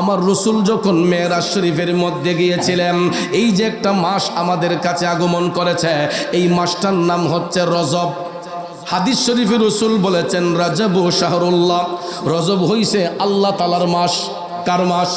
আমার রসুল যখন মেয়েরাজ শরীফের মধ্যে গিয়েছিলেন, এই যে একটা মাস আমাদের কাছে আগমন করেছে, এই মাসটার নাম হচ্ছে রজব। হাদিস শরীফের রসুল বলেছেন, রাজব ও শাহরুল্লাহ, রজব হইছে আল্লাহ তালার মাস। কার মাস।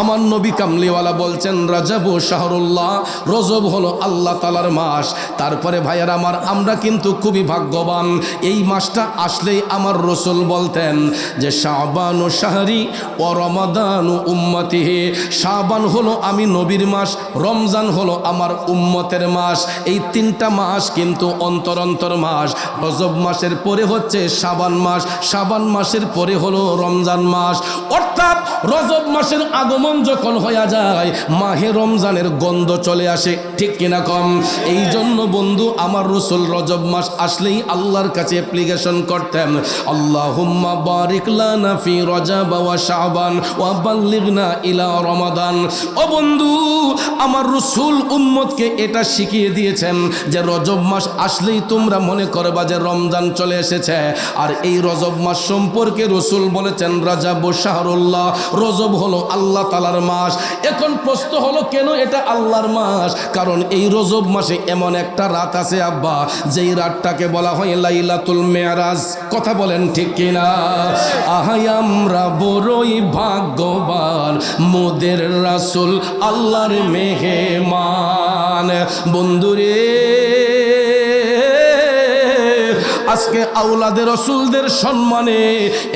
আমার নবী কামলিওয়ালা বলছেন, রাজব শাহরুল্লাহ, রজব হলো আল্লাহ তালার মাস। তারপরে ভাইয়ার আমার, আমরা কিন্তু খুবই ভাগ্যবান। এই মাসটা আসলেই আমার রসুল বলতেন যে শাহবানু শাহরি ও রমাদানু উম্মতিহে। শাহবান হলো আমি নবীর মাস, রমজান হলো আমার উম্মতের মাস। এই তিনটা মাস কিন্তু অন্তর অন্তর মাস। রজব মাসের পরে হচ্ছে শাবান মাস। শাবান মাসের পরে হলো রমজান মাস। অর্থাৎ রজব মাসের আগমন যখন হয়ে যায়, মাহে রমজানের গন্ধ চলে আসে। ঠিক কিনা কম? এই জন্য বন্ধু, আমার রসুল রজব মাস আসলেই আল্লাহর কাছে অ্যাপ্লিকেশন করতেন। আল্লাহুম্মা বারিক লানা ফি রজব ওয়া শাবান ওয়া বাল্লিগনা ইলা রমাদান। ও বন্ধু, আমার রসুল উম্মতকে এটা শিখিয়ে দিয়েছেন যে রজব মাস আসলেই তোমরা মনে করবা যে রমজান চলে এসেছে। আর এই রজব মাস সম্পর্কে রসুল বলেছেন, রাজাব শাহরুল্লাহ। রজব হলো আল্লাহ তালার মাস। এখন প্রশ্ন হলো, কেন এটা আল্লাহর মাস? কারণ এই রজব মাসে এমন একটা রাত আছে, আব্বা, যেই রাতটাকে বলা হয় লাইলাতুল মেয়ারাজ। কথা বলেন ঠিক কিনা? আহাই আমরা বড়ই ভাগ্যবান, মোদের রাসুল আল্লাহর মেহমান। বন্ধুরে আউলাদের রসুলদের সম্মানে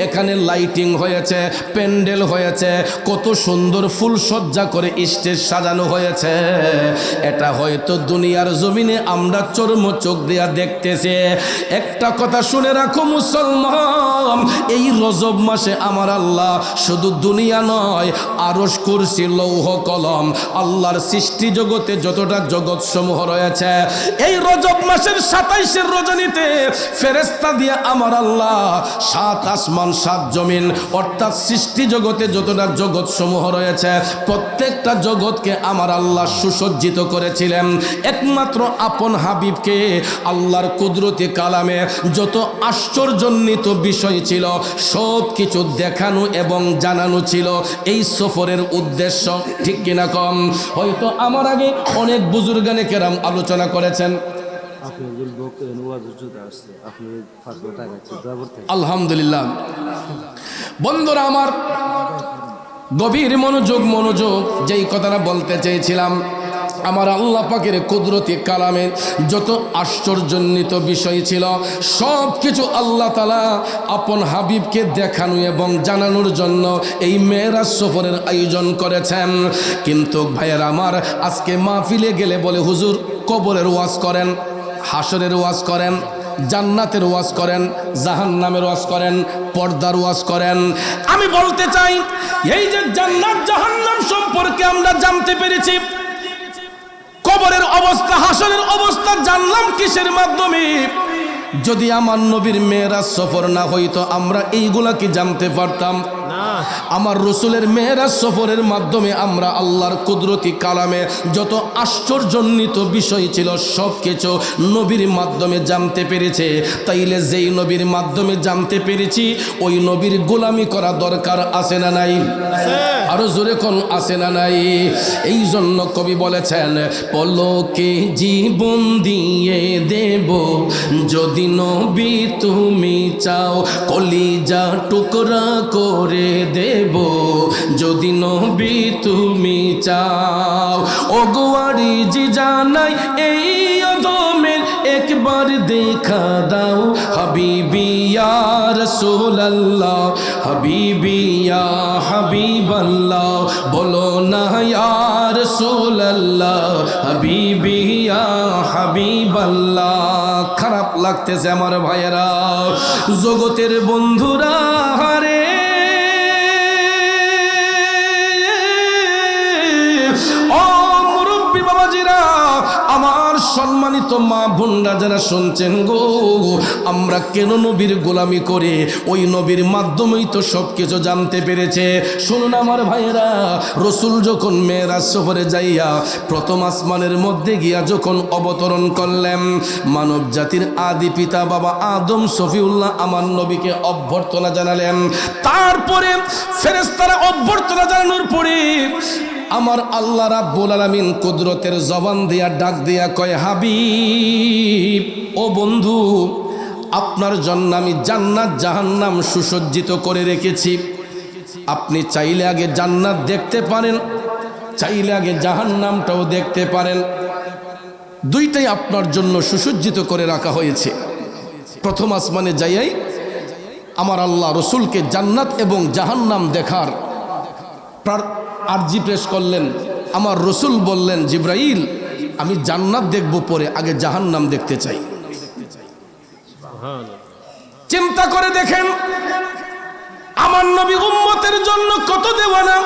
এখানে লাইটিং হয়েছে, প্যান্ডেল হয়েছে, কত সুন্দর ফুল সজ্জা করে স্টেজ সাজানো হয়েছে। এটা হয়তো দুনিয়ার জমিনে আমরা চর্ম চোখ দিয়া দেখতেছে। একটা কথা শুনে রাখো মুসলমান, এই রজব মাসে আমার আল্লাহ শুধু দুনিয়া নয় আরস কুরসি, লৌহ কলম, আল্লাহর সৃষ্টি জগতে যতটা জগৎ সমূহ রয়েছে, এই রজব মাসের সাতাইশের রজনীতে ফেরেস্তা দিয়ে আমার আল্লাহ সাত আসমান, সাত জমিন, অর্থাৎ সৃষ্টি জগতে যতটা জগৎ সমূহ রয়েছে, প্রত্যেকটা জগৎকে আমার আল্লাহ সুসজ্জিত করেছিলেন। একমাত্র আপন হাবিবকে, আল্লাহর কুদরতি কালামে যত আশ্চর্যজনিত বিষয় ছিল, সব কিছু দেখানো এবং জানানো ছিল, এই সফরের উদ্দেশ্য ঠিক কিনা কম? হয়তো আমার আগে অনেক বুজুর্গানে কেরাম আলোচনা করেছেন। আলহামদুলিল্লাহ। বন্ধুরা, আমার গভীর মনোযোগ মনোযোগ, যেই কথাটা বলতে চেয়েছিলাম, আমার আল্লাহ পাকের কুদরতি কালামে যত আশ্চর্যজনিত বিষয় ছিল, সব কিছু আল্লাহ তালা আপন হাবিবকে দেখানো এবং জানানোর জন্য এই মেয়েরাজ সফরের আয়োজন করেছেন। কিন্তু ভাইয়ের আমার, আজকে মাহফিলে গেলে বলে, হুজুর, কবরের ওয়াজ করেন। হাসরের ওয়াজ করেন, জান্নাতের ওয়াজ করেন জাহান নামের ওয়াজ করেন, পর্দার ওয়াজ করেন। আমি বলতে চাই, এই যে জান্নাত জাহান্নাম সম্পর্কে আমরা জানতে পেরেছি, কবরের অবস্থা, হাসরের অবস্থা জানলাম কিসের মাধ্যমে? যদি আমার নবীর মেয়েরা সফর না হইতো, আমরা এইগুলা কি জানতে পারতাম? আমার রসুলের মেয়েরা সফরের মাধ্যমে আমরা আল্লাহর কুদরতি কালামে যত আশ্চর্যজনিত বিষয় ছিল, সব কিছু নবীর মাধ্যমে জানতে পেরেছে। তাইলে যেই নবীর মাধ্যমে জানতে পেরেছি, ওই নবীর গোলামি করা দরকার আছে না নাই? আরও জোরে কোন আছে না নাই? এই জন্য কবি বলেছেন, পলকে জীবন দিয়ে দেব, যদি নবী তুমি চাও, কলিজা টুকরা করে দেব, যদি নবী তুমি চাও। ও গোয়ারি জি জানাই, এই অদমের একবার দেখা দাও। হাবিবিয়া রসুল্লাহ হাবিবিয়া হাবিবাল্লাহ, বলো না ইয়ার রসুল্লাহ হাবিবিয়া হাবিবাল্লাহ। খারাপ লাগতেছে আমার ভাইয়েরা। জগতের বন্ধুরা সম্মানিত মা বোনরা যারা শুনছেন গো, আমরা কেন নবীর গোলামি করে ওই নবীর মাধ্যমেই তো সব কিছু জানতে পেরেছে। শুনুন আমার ভাইয়েরা, রসুল যখন মেয়েরা সফরে যাইয়া প্রথম আসমানের মধ্যে গিয়া যখন অবতরণ করলেন, মানব জাতির আদি পিতা বাবা আদম সফিউল্লাহ আমার নবীকে অভ্যর্থনা জানালেন। তারপরে ফেরেস্তারা অভ্যর্থনা জানালেন আমার আল্লাহ রাব্বুল আলামিন কুদরতের জবান দিয়া, ডাক দিয়া কয়, হাবিব, ও বন্ধু, আপনার জন্য আমি জান্নাত, জাহান্নাম সুসজ্জিত করে রেখেছি। আপনি চাইলে আগে জান্নাত দেখতে পারেন, চাইলে আগে জাহান্নামটাও দেখতে পারেন। দুইটাই আপনার জন্য সুসজ্জিত করে রাখা হয়েছে। প্রথম আসমানে যাইয়াই আমার আল্লাহ রসুলকে জান্নাত এবং জাহান্নাম দেখার আর্জি পেশ করলেন, আমার রসুল বললেন, জিব্রাইল, আমি জান্নাত দেখব পরে, আগে জাহান্নাম দেখতে চাই। চিন্তা করে দেখেন, আমার নবী উম্মতের জন্য কত দেওয়ানা।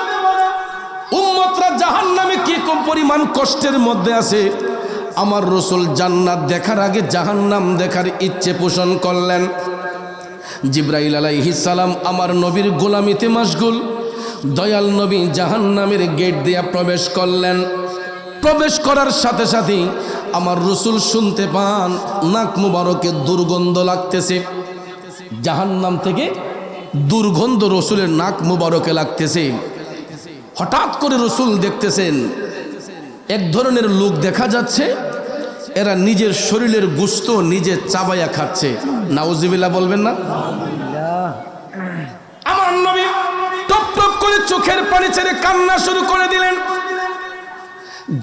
উম্মতরা জাহান্নামে কি কম পরিমাণ কষ্টের মধ্যে আছে? আমার রসুল জান্নাত দেখার আগে জাহান্নাম দেখার ইচ্ছে পোষণ করলেন। জিব্রাইল আলাইহিস সালাম আমার নবীর গোলামিতে মাসগুল দয়াল নবী জাহান্নামের গেট দিয়া প্রবেশ করলেন। প্রবেশ করার সাথে সাথেই আমার রসুল শুনতে পান, নাক মুবারকে দুর্গন্ধ লাগতেছে। জাহান্নাম থেকে দুর্গন্ধ রসুলের নাক মুবারকে লাগতেছে। হঠাৎ করে রসুল দেখতেছেন, এক ধরনের লোক দেখা যাচ্ছে, এরা নিজের শরীরের গুস্ত নিজে চাবাইয়া খাচ্ছে। নাউজিবিল্লা বলবেন না আমার নবী টপ টপ করে চোখের পানি ছেড়ে কান্না শুরু করে দিলেন।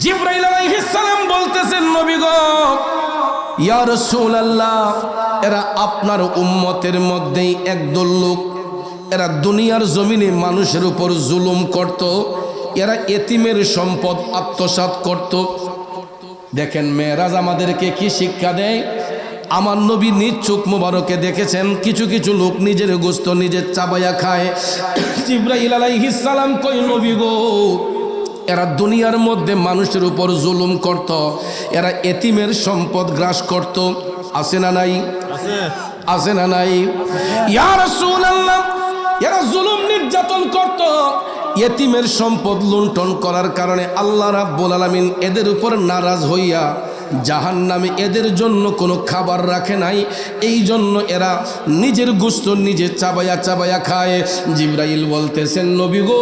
জিব্রাইল আলাইহিস সালাম বলতেছেন ইয়া রাসূলুল্লাহ, এরা আপনার উম্মতের মধ্যেই একদল লোক। এরা দুনিয়ার জমিনে মানুষের উপর জুলুম করত। এরা এতিমের সম্পদ আত্মসাৎ করত। দেখেন মেয়েরাজ আমাদেরকে কি শিক্ষা দেয়? আমার নবী নিজ চোখ মুবারকে দেখেছেন কিছু কিছু লোক নিজের গোস্ত নিজের চাবাইয়া খায়। জিব্রাইল আলাইহিস সালাম কই নবী গো এরা দুনিয়ার মধ্যে মানুষের উপর জুলুম করত এরা এতিমের সম্পদ গ্রাস করত। আছে না নাই? আছে। না নাই? ইয়া রাসূলুল্লাহ এরা জুলুম নির্যাতন করত। এতিমের সম্পদ লুণ্ঠন করার কারণে আল্লাহ রাব্বুল আলামিন এদের উপর নারাজ হইয়া জাহান নামে এদের জন্য কোনো খাবার রাখে নাই। এই জন্য এরা নিজের গুস্ত নিজে চাবায়া চাবায়া খায়। জিব্রাইল বলতেছেন, নবী গো,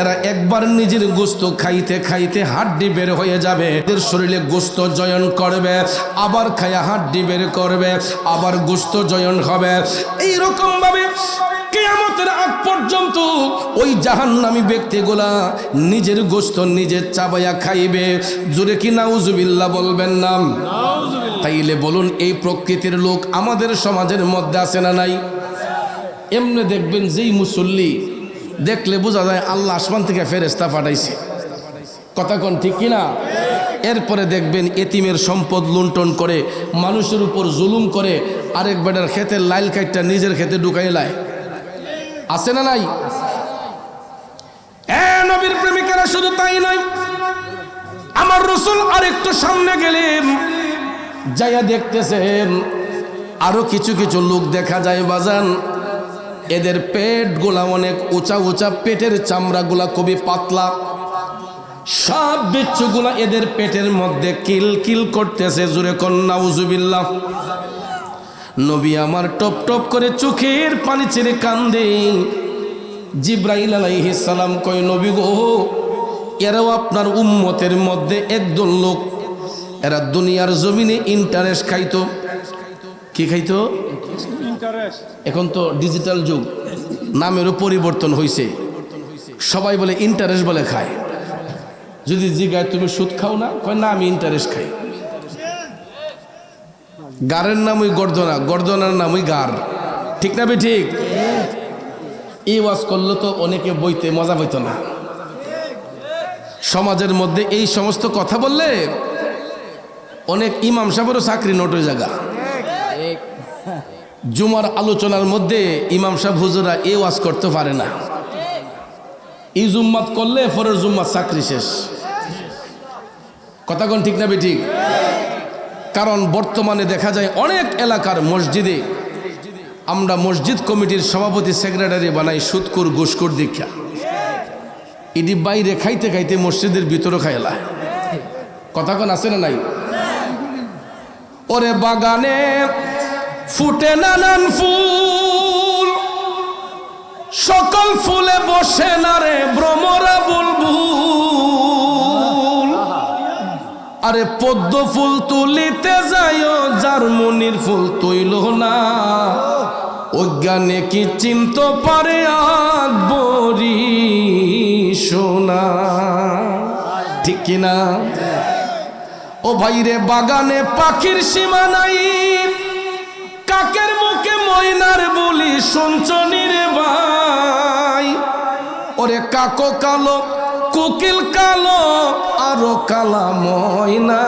এরা একবার নিজের গোস্ত খাইতে খাইতে হাড্ডি বের হয়ে যাবে। এদের শরীরে গোস্ত জয়ন করবে, আবার খায়া হাড্ডি বের করবে, আবার গোস্ত জয়ন হবে। এইরকম ভাবে কেয়ামতের আগ পর্যন্ত ওই জাহান্নামী ব্যক্তিগুলা নিজের গোস্ত নিজের চাবাইয়া খাইবে। জোরে কি নাউজুবিল্লাহ বলবেন নাম তাইলে বলুন এই প্রকৃতির লোক আমাদের সমাজের মধ্যে আছে না নাই? এমনি দেখবেন যেই মুসল্লি দেখলে বোঝা যায় আল্লাহ আসমান থেকে ফেরেস্তা পাঠাইছে। কথা কোন ঠিক কিনা? এরপরে দেখবেন এতিমের সম্পদ লুণ্ঠন করে মানুষের উপর জুলুম করে আরেক বেটার ক্ষেতের লাইল কাইটটা নিজের ক্ষেতে ঢুকাই লায় আছে না নাই? নবীর প্রেমিকেরা শুধু তাই নয়, আমার রসুল আরেকটু সামনে গেলেন, যাইয়া দেখতেছেন আরও কিছু কিছু লোক দেখা যায় বাজান। এদের পেটগুলা অনেক উঁচা উঁচা, পেটের চামড়াগুলা খুবই পাতলা। সব বিচ্ছুগুলা এদের পেটের মধ্যে কিল কিল করতেছে, জুরে কন্যা উজুবিল্লাহ নবী আমার টপ টপ করে চোখের পানি ছেড়ে কান্দে। জিব্রাইল আলাইহিস সালাম কয়, নবী গো, এরাও আপনার উম্মতের মধ্যে একদল লোক। এরা দুনিয়ার জমিনে ইন্টারেস্ট খাইতো। কি খাইতো? এখন তো ডিজিটাল যুগ। নামেরও পরিবর্তন হয়েছে সবাই বলে ইন্টারেস্ট বলে খায়। যদি জিগায় তুমি সুদ খাও না, কয়, না, আমি ইন্টারেস্ট খাই। গারের নামই গর্দনা গর্দনার নামই গার। ঠিক না ঠিক? এই ওয়াজ করলে তো অনেকে বইতে মজা পাইত না। সমাজের মধ্যে এই সমস্ত কথা বললে অনেক ইমাম সাহেবেরও চাকরি নোটের জায়গা জুমার আলোচনার মধ্যে ইমাম সাহেব হুজুরা এই ওয়াজ করতে পারে না। এই জুম্মাত করলে পরের জুম্মাত চাকরি শেষ। কথা কোন ঠিক না বে ঠিক? কারণ বর্তমানে দেখা যায় অনেক এলাকার মসজিদে আমরা মসজিদ কমিটির সভাপতি সেক্রেটারি বানাই সুৎকুর ঘুষকুর দীক্ষা। ইডি বাইরে খাইতে খাইতে মসজিদের ভিতরে খাইলা। কথা কোন, আছে না নাই? ওরে বাগানে ফুটে নানান ফুল, সকল ফুলে বসে না রে, ভ্রমরা বুল আরে পদ্ম ফুল তুলিতে যাইও মনির ফুল তুইল না। অজ্ঞানে কি চিন্ত পারে আকবরি সোনা? ঠিক কিনা? ও ভাইরে বাগানে পাখির সীমা নাই। কাকের মুখে ময়নার বলি শুনছনি রে ভাই? ওরে কাকো কালো কোকিল কালো আরও কালা ময়না।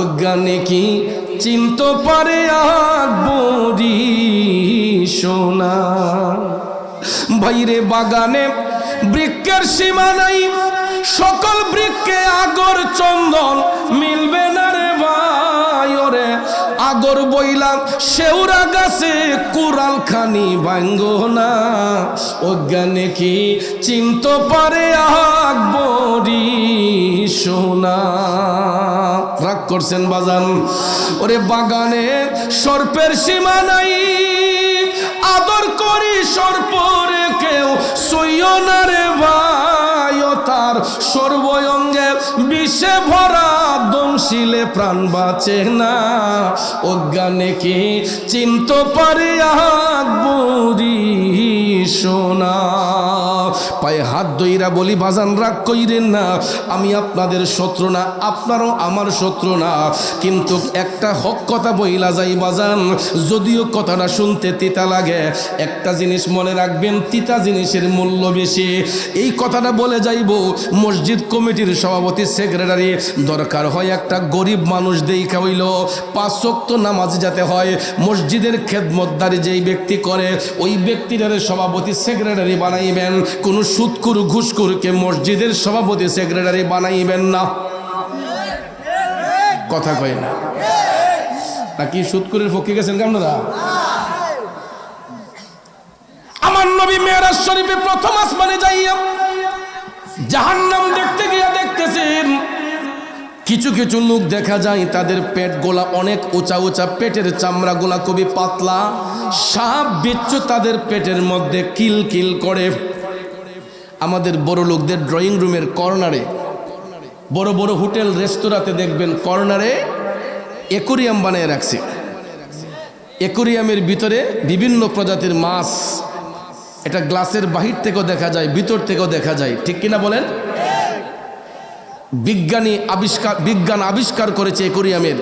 অজ্ঞানে কি চিন্ত পারে আকবরি সোনা? বাইরে বাগানে বৃক্ষের সীমা নাই, সকল বৃক্ষে আগর চন্দন মিলবে না। আগর বইলাম শেউরা গাছে কুড়াল খানি ভাঙ্গ না। অজ্ঞানে কি চিন্ত পারে আকবরি সোনা? রাগ করছেন বাজান? ওরে বাগানে সর্পের সীমা নাই। আদর করি সর্পরে কেউ সৈয়নারে ভাই। সর্বঙ্গে বিষে ভরা দমশিলে প্রাণ বাঁচে না। অজ্ঞানে কি চিন্ত পারে বুড়ি সোনা? পায়ে হাত দইরা বলি, বাজান, রাগ কইরেন না। আমি আপনাদের শত্রু না, আপনারও আমার শত্রু না। কিন্তু একটা হক কথা বইলা যাই, বাজান। যদিও কথাটা শুনতে তিতা লাগে, একটা জিনিস মনে রাখবেন, তিতা জিনিসের মূল্য বেশি। এই কথাটা বলে যাইব, মসজিদ কমিটির সভাপতি, সেক্রেটারি, দরকার হয় একটা গরিব মানুষ দেখা হইল। পাঁচ ওয়াক্ত নামাজ যাতে হয়, মসজিদের খেদমতদারি যেই ব্যক্তি করে, ওই ব্যক্তিটার সভাপতি, সেক্রেটারি বানাইবেন। কোনো সুৎকুর ঘুষকুরকে মসজিদের সভাপতি, সেক্রেটারি বানাইবেন না। কথা কয় না। নাকি সুৎকুরের পক্ষে গেছেন আপনারা? আমার নবী মেয়েরাজ শরীফে প্রথম আসমানে যাইয়া জাহান্নাম দেখতে গিয়া দেখতেছেন, কিছু কিছু লোক দেখা যায় তাদের পেট গোলা অনেক উঁচা উঁচা, পেটের চামড়া গোলা খুবই পাতলা, সাপ বিচ্ছু তাদের পেটের মধ্যে কিল কিল করে। আমাদের বড় লোকদের ড্রয়িং রুমের কর্নারে বড় বড় হোটেল, রেস্তোরাঁতে দেখবেন কর্নারে একুরিয়াম বানিয়ে রাখছে। একুরিয়ামের ভিতরে বিভিন্ন প্রজাতির মাছ, এটা গ্লাসের বাহির থেকেও দেখা যায়, ভিতর থেকেও দেখা যায়। ঠিক কিনা বলেন? বিজ্ঞানী আবিষ্কার বিজ্ঞান আবিষ্কার করেছে একুরিয়ামের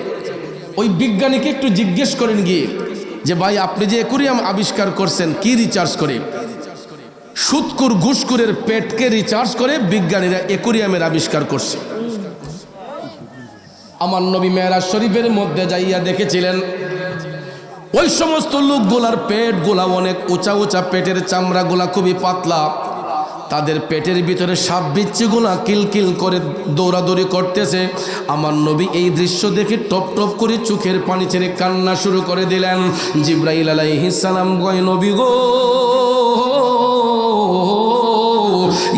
ওই বিজ্ঞানীকে একটু জিজ্ঞেস করেন গিয়ে যে, ভাই, আপনি যে একুরিয়াম আবিষ্কার করছেন, কি রিচার্জ করে? সুৎকুর ঘুষকুরের পেটকে রিচার্জ করে বিজ্ঞানীরা একুরিয়ামের আবিষ্কার করছে। আমার নবী মেয়েরাজ শরীফের মধ্যে যাইয়া দেখেছিলেন, ওই সমস্ত লোকগুলার পেট গোলা অনেক উঁচা উঁচা, পেটের চামড়া গোলা খুবই পাতলা। তাদের পেটের ভিতরে সাপ বিচ্ছিগুলা কিলকিল করে দৌড়াদৌড়ি করতেছে। আমার নবী এই দৃশ্য দেখে টপ টপ করে চোখের পানি ছেড়ে কান্না শুরু করে দিলেন। জিব্রাইল আলাইহিস সালাম গয় নবী গো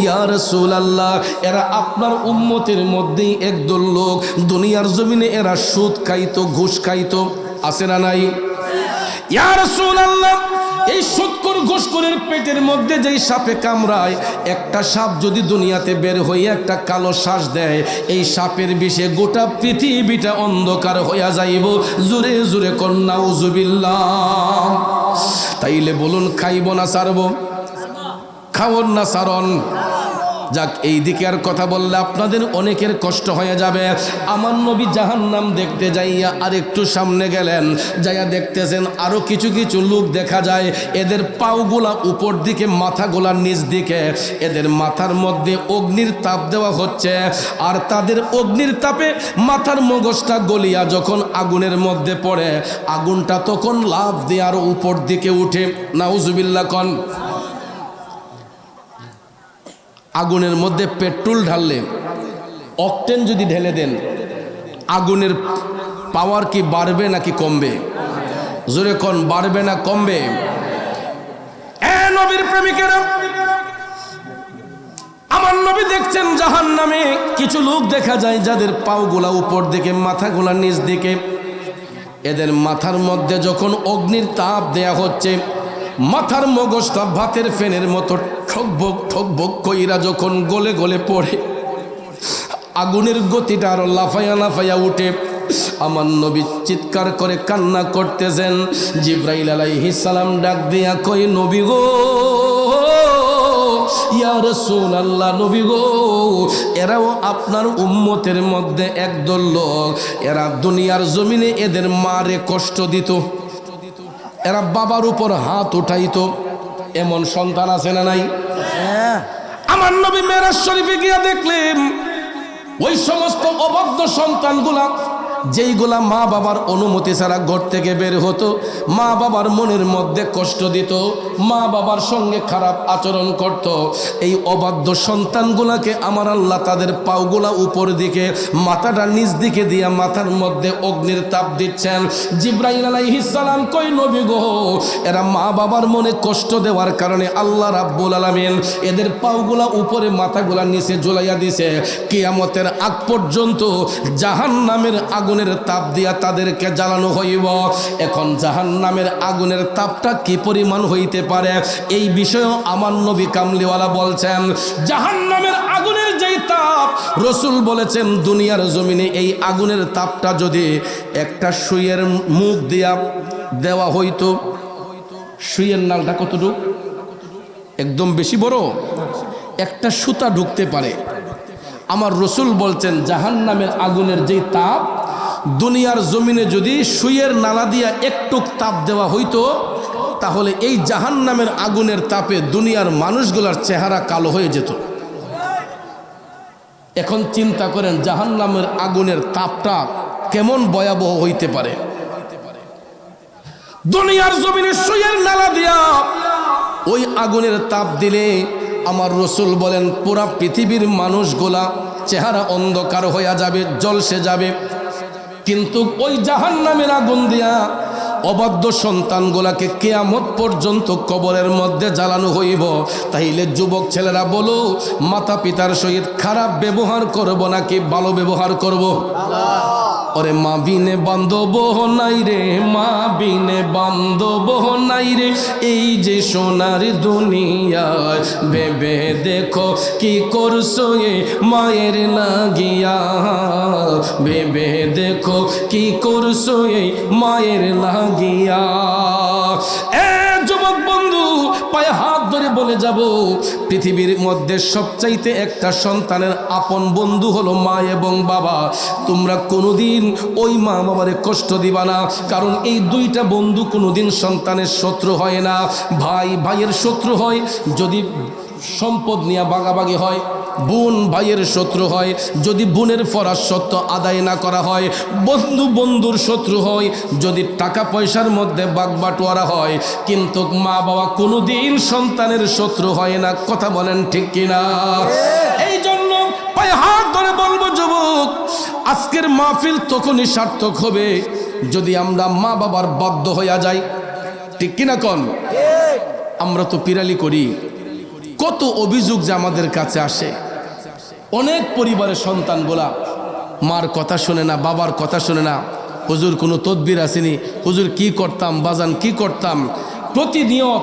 ইয়া রাসূলুল্লাহ, এরা আপনার উম্মতের মধ্যেই একদল লোক। দুনিয়ার জমিনে এরা সুদ খাইতো, ঘুষ খাইতো। আছে না নাই? ইয়া রাসূলুল্লাহ, এই সুৎকর ঘুষকরের পেটের মধ্যে যেই সাপে কামড়ায়, একটা সাপ যদি দুনিয়াতে বের হয়ে একটা কালো শ্বাস দেয়, এই সাপের বিষে গোটা পৃথিবীটা অন্ধকার হইয়া যাইব। জুরে জুরে কন্যা উজুবিল্লাহ তাইলে বলুন, খাইব না, সারব? খাওয়ান না, সারন? যাক, এই দিকে আর কথা বললে আপনাদের অনেকের কষ্ট হয়ে যাবে। আমার নবী জাহান্নাম দেখতে যাইয়া আর একটু সামনে গেলেন, যাইয়া দেখতেছেন আরও কিছু কিছু লোক দেখা যায়। এদের পাওগুলা উপর দিকে মাথা মাথাগুলা নিচ দিকে। এদের মাথার মধ্যে অগ্নির তাপ দেওয়া হচ্ছে। আর তাদের অগ্নির তাপে মাথার মগজটা গলিয়া যখন আগুনের মধ্যে পড়ে, আগুনটা তখন লাভ দিয়ে আরও উপর দিকে উঠে। নাউজুবিল্লা কন। আগুনের মধ্যে পেট্রোল ঢাললে, অকটেন যদি ঢেলে দেন, আগুনের পাওয়ার কি বাড়বে নাকি কমবে? জোরে কন, বাড়বে না কমবে? নবীর প্রেমিকেরা, আমার নবী দেখছেন জাহান নামে কিছু লোক দেখা যায় যাদের পাওগুলা উপর দিকে, মাথাগুলা নিচ দিকে। এদের মাথার মধ্যে যখন অগ্নির তাপ দেয়া হচ্ছে, মাথার মগজটা ভাতের ফেনের মতো ঠকবক ঠকবক কইরা যখন গলে গলে পড়ে, আগুনের গতিটা আরও লাফাইয়া লাফাইয়া উঠে। আমার নবী চিৎকার করে কান্না করতেছেন, জিব্রাইল আলাইহিস সালাম ডাক দিয়া কই নবী গো, ইয়া রাসূলুল্লাহ, নবী গো, এরাও আপনার উম্মতের মধ্যে একদল লোক, এরা দুনিয়ার জমিনে এদের মারে কষ্ট দিত, এরা বাবার উপর হাত উঠাইতো। এমন সন্তান আছে না নাই? আমার নবী মেরাজ শরীফে গিয়া দেখলেন ওই সমস্ত অবাধ্য সন্তানগুলা যেইগুলা মা বাবার অনুমতি ছাড়া ঘর থেকে বের হতো, মা বাবার মনের মধ্যে কষ্ট দিত, মা বাবার সঙ্গে খারাপ আচরণ করত। এই অবাধ্য সন্তানগুলাকে আমার আল্লাহ তাদের পাওগুলা উপর দিকে, মাথাটা নিচ দিকে দিয়া মাথার মধ্যে অগ্নির তাপ দিচ্ছেন। জিব্রাহিম আলাইহিস সালাম কই নবী গো, এরা মা বাবার মনে কষ্ট দেওয়ার কারণে আল্লাহ রাব্বুল আলামিন এদের পাওগুলা উপরে মাথাগুলা নিচে ঝুলাইয়া দিছে। কিয়ামতের আগ পর্যন্ত জাহান্নামের আগুনের তাপ দিয়া তাদেরকে জ্বালানো হইব। এখন জাহান্নামের আগুনের তাপটা কি পরিমাণ হইতে পারে? এই বিষয়েও আমার নবী কামলিওয়ালা বলছেন, জাহান্নামের আগুনের যেই তাপ, রসুল বলেছেন দুনিয়ার জমিনে এই আগুনের তাপটা যদি একটা সুইয়ের মুখ দিয়া দেওয়া হইতো, সুইয়ের নালটা কতটুক? একদম বেশি বড়? একটা সুতা ঢুকতে পারে। আমার রসুল বলছেন জাহান নামের আগুনের যেই তাপ দুনিয়ার জমিনে যদি সুইয়ের নালা দিয়া একটু তাপ দেওয়া হইতো, তাহলে এই জাহান নামের আগুনের তাপে দুনিয়ার মানুষগুলার চেহারা কালো হয়ে যেত। এখন চিন্তা করেন জাহান নামের আগুনের তাপটা কেমন ভয়াবহ হইতে পারে? দুনিয়ার জমিনে সুইয়ের নালা দিয়া ওই আগুনের তাপ দিলে আমার রসুল বলেন, পুরা পৃথিবীর মানুষগুলা চেহারা অন্ধকার হইয়া যাবে, জলসে যাবে কিন্তু ওই জাহান নামের আগুন দিয়া অবাধ্য সন্তানগুলাকে কেয়ামত পর্যন্ত কবরের মধ্যে জ্বালানো হইব তাইলে যুবক ছেলেরা, বলো মাতা পিতার সহিত খারাপ ব্যবহার করব নাকি ভালো ব্যবহার করব। ওরে মা বিনে বান্ধব নাই রে, মা বিনে বান্ধব নাই রে। এই যে সোনার দুনিয়ায় ভেবে দেখো কি করছ এ মায়ের লাগিয়া। ভেবে দেখো কি করছ এ মায়ের লাগিয়া। এ যুবক বন্ধু, পায়ে হাত ধরে বলে যাব পৃথিবীর মধ্যে সবচাইতে একটা সন্তানের আপন বন্ধু হলো মা এবং বাবা। তোমরা কোনোদিন ওই মা বাবারে কষ্ট দিবা না, কারণ এই দুইটা বন্ধু কোনোদিন সন্তানের শত্রু হয় না। ভাই, ভাইয়ের শত্রু হয়, যদি সম্পদ নিয়ে বাগাবাগি হয় বোন ভাইয়ের শত্রু হয় যদি বোনের ফরাস সত্য আদায় না করা হয় বন্ধু বন্ধুর শত্রু হয় যদি টাকা পয়সার মধ্যে বাগবাটোয়ারা হয় কিন্তু মা বাবা কোনোদিন সন্তানের শত্রু হয় না কথা বলেন ঠিক কিনা? এই জন্য পায়ে হাত ধরে বলব যুবক আজকের মাহফিল তখনই সার্থক হবে যদি আমরা মা বাবার বাধ্য হইয়া যাই ঠিক কিনা কন? আমরা তো পিরালি করি কত অভিযোগ যে আমাদের কাছে আসে। অনেক পরিবারের সন্তানগুলা মার কথা শোনে না, বাবার কথা শোনে না। হুজুর কোনো তদবির আসেনি। হুজুর কি করতাম, বাজান কি করতাম? প্রতিনিয়ত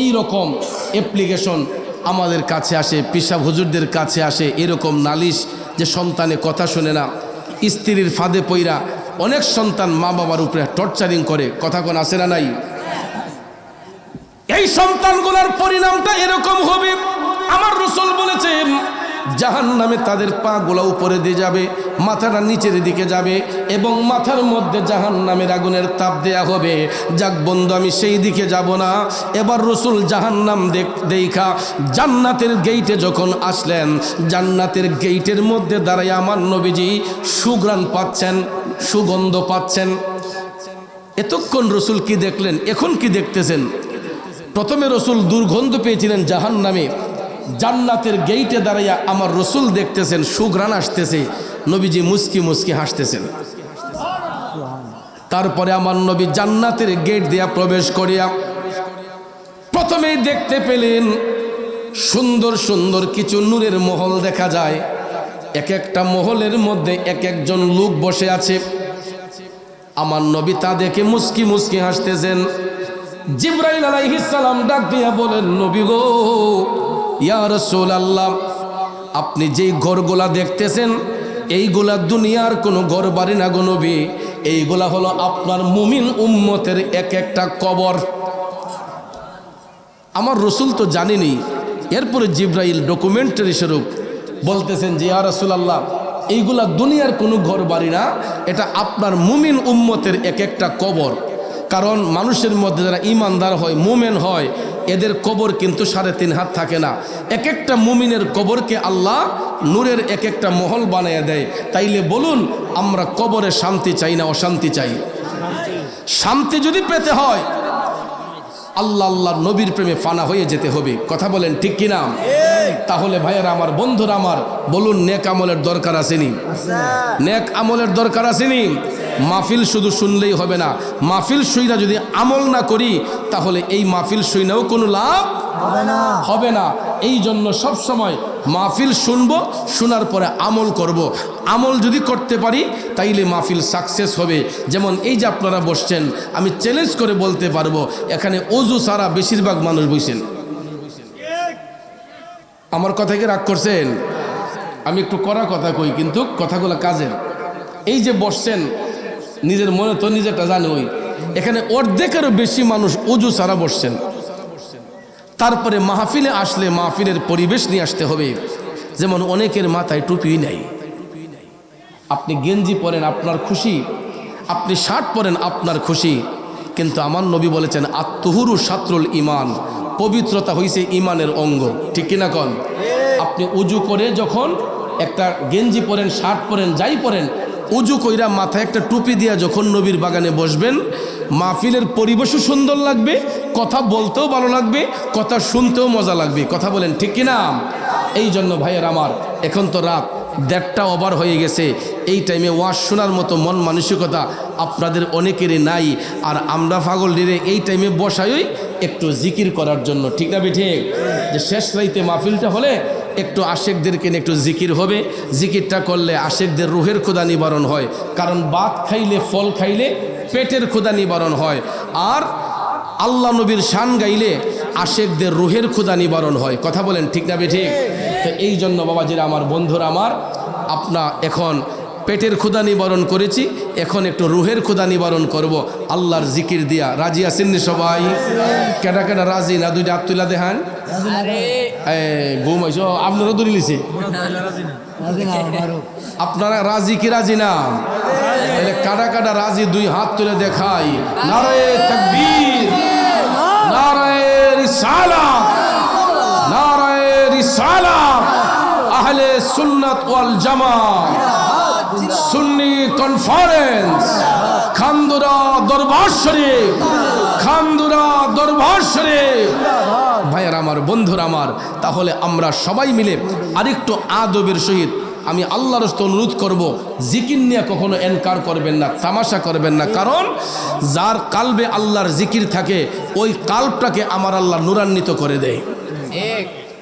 এই রকম অ্যাপ্লিকেশন আমাদের কাছে আসে পিসাব হুজুরদের কাছে আসে, এরকম নালিশ যে সন্তানে কথা শোনে না। স্ত্রীর ফাঁদে পইরা অনেক সন্তান মা বাবার উপরে টর্চারিং করে। কথা কোন আসে না নাই? এই সন্তানগুলোর পরিণামটা এরকম হবে। আমার রসুল বলেছেন জাহান নামে তাদের পা গোলা উপরে দিয়ে যাবে, মাথাটা নিচের দিকে যাবে এবং মাথার মধ্যে জাহান নামের আগুনের তাপ দেয়া হবে। যাক বন্ধু, আমি সেই দিকে যাব না। এবার রসুল জাহান নাম দেখা জান্নাতের গেইটে যখন আসলেন, জান্নাতের গেইটের মধ্যে দাঁড়ায় আমার নবীজি সুগ্রাণ পাচ্ছেন, সুগন্ধ পাচ্ছেন। এতক্ষণ রসুল কি দেখলেন, এখন কি দেখতেছেন? প্রথমে রসুল দুর্গন্ধ পেয়েছিলেন জাহান নামে জান্নাতের গেইটে দাঁড়াইয়া আমার রসুল দেখতেছেন সুগ্রাণ আসতেছে, নবীজি মুস্কি মুস্কি হাসতেছেন। তারপরে আমার নবী জান্নাতের গেট দিয়া প্রবেশ করিয়া প্রথমেই দেখতে পেলেন সুন্দর সুন্দর কিছু নূরের মহল দেখা যায়। এক একটা মহলের মধ্যে এক একজন লোক বসে আছে। আমার নবী তা দেখে মুস্কি মুস্কি হাসতেছেন। জিব্রাইল আলাইহিস সালাম ডাক দিয়া বলেন, নবী গো ইয়া রাসূলুল্লাহ, আপনি যেই ঘরগুলা দেখতেছেন, এইগুলা দুনিয়ার কোনো ঘর বাড়ি না গো নবী। এইগুলা হলো আপনার মুমিন উম্মতের এক একটা কবর। আমার রসুল তো জানেনি, এরপরে জিব্রাইল ডকুমেন্টারি স্বরূপ বলতেছেন যে, ইয়া রাসূলুল্লাহ, এইগুলা দুনিয়ার কোনো ঘর বাড়ি না, এটা আপনার মুমিন উম্মতের এক একটা কবর। কারণ মানুষের মধ্যে যারা ইমানদার হয়, মুমেন হয়, এদের কবর কিন্তু সাড়ে তিন হাত থাকে না। এক একটা মুমিনের কবরকে আল্লাহ নূরের এক একটা মহল বানিয়ে দেয়। তাইলে বলুন, আমরা কবরে শান্তি চাই না অশান্তি চাই? শান্তি যদি পেতে হয় আল্লাহ আল্লাহ নবীর প্রেমে ফানা হয়ে যেতে হবে। কথা বলেন ঠিক কিনা? তাহলে ভাইয়েরা আমার বন্ধুরা আমার বলুন নেক আমলের দরকার আসেনি? নেক আমলের দরকার আসেনি? মাহফিল শুধু শুনলেই হবে না। মাহফিল শুইনা যদি আমল না করি তাহলে এই মাহফিল শুইনাও কোনো লাভ হবে না। এই জন্য সব সময় মাহফিল শুনব, শোনার পরে আমল করব। আমল যদি করতে পারি, তাইলে মাহফিল সাকসেস হবে। যেমন এই যে আপনারা বসছেন, আমি চ্যালেঞ্জ করে বলতে পারব, এখানে অজু সারা বেশিরভাগ মানুষ বসেন। আমার কথা কি রাগ করছেন? আমি একটু করা কথা কই, কিন্তু কথাগুলো কাজের। এই যে বসছেন, নিজের মনে তো নিজেরটা জানে ওই। এখানে অর্ধেকেরও বেশি মানুষ অজু সারা বসছেন। তারপরে মাহফিলে আসলে মাহফিলের পরিবেশ নিয়ে আসতে হবে। যেমন অনেকের মাথায় টুপি নাই। আপনি গেঞ্জি পরেন, আপনার খুশি। আপনি শার্ট পরেন, আপনার খুশি। কিন্তু আমার নবী বলেছেন আত্মহুরু সাত্রুল ইমান পবিত্রতা হইছে ইমানের অঙ্গ। ঠিক কিনা কন? আপনি উজু করে যখন একটা গেঞ্জি পরেন, শার্ট পরেন, যাই পরেন, উজু কইরা মাথায় একটা টুপি দিয়া যখন নবীর বাগানে বসবেন, মাহফিলের পরিবেশও সুন্দর লাগবে কথা বলতেও ভালো লাগবে, কথা শুনতেও মজা লাগবে। কথা বলেন, ঠিক কিনা? এই জন্য ভাইয়ের আমার, এখন তো রাত দেড়টা ওভার হয়ে গেছে। এই টাইমে ওয়াশ শোনার মতো মন মানসিকতা আপনাদের অনেকেরই নাই। আর আমরা পাগল ডিরে এই টাইমে বসাই একটু জিকির করার জন্য, ঠিক না ঠিক যে শেষ রাইতে মাহফিলটা হলে একটু আশেকদেরকে একটু জিকির হবে। জিকিরটা করলে আশেকদের রুহের ক্ষুদা নিবারণ হয়। কারণ বাত খাইলে ফল খাইলে পেটের ক্ষুদা নিবারণ হয়। আর আল্লাহ নবীর শান গাইলে আশেকদের রুহের ক্ষুদা নিবারণ হয়। কথা বলেন ঠিক না ঠিক তো এই জন্য বাবাজিরা আমার বন্ধুরা আমার আপনা এখন পেটের ক্ষুদা নিবারণ করেছি এখন একটু রুহের ক্ষুদা নিবারণ করব। আল্লাহর জিকির দিয়া। রাজি আসেননি সবাই? কেটা কেটা রাজি? না দুইটা হাত তুলা দেখান। ঘুম আইসো লিছে আপনারা রাজি কি রাজি না? তাহলে কাটা কাটা রাজি দুই হাত তুলে দেখাই। নারায়ে তাকবীর। রিসালাত নারায়ে ওয়াল জামাত সুন্নি কনফারেন্স, খান্দুরা খান্দুরা আমার, বন্ধুরা আমার, তাহলে আমরা সবাই মিলে আরেকটু আদবের সহিত আমি আল্লাহর অনুরোধ করব জিকির নিয়ে কখনো এনকার করবেন না তামাশা করবেন না। কারণ যার কালবে আল্লাহর জিকির থাকে ওই কাল্পটাকে আমার আল্লাহ নুরান্বিত করে দেয়।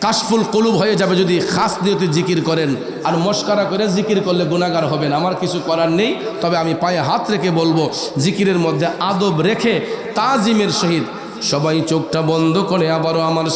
কাশফুল কলুব হয়ে যাবে যদি খাস নিয়তে জিকির করেন। আর মস্কারা করে জিকির করলে গুণাগার হবেন আমার কিছু করার নেই। তবে আমি পায়ে হাত রেখে বলব জিকিরের মধ্যে আদব রেখে তাজিমের সহিত সবাই চোখটা বন্ধ করে আবারও আমার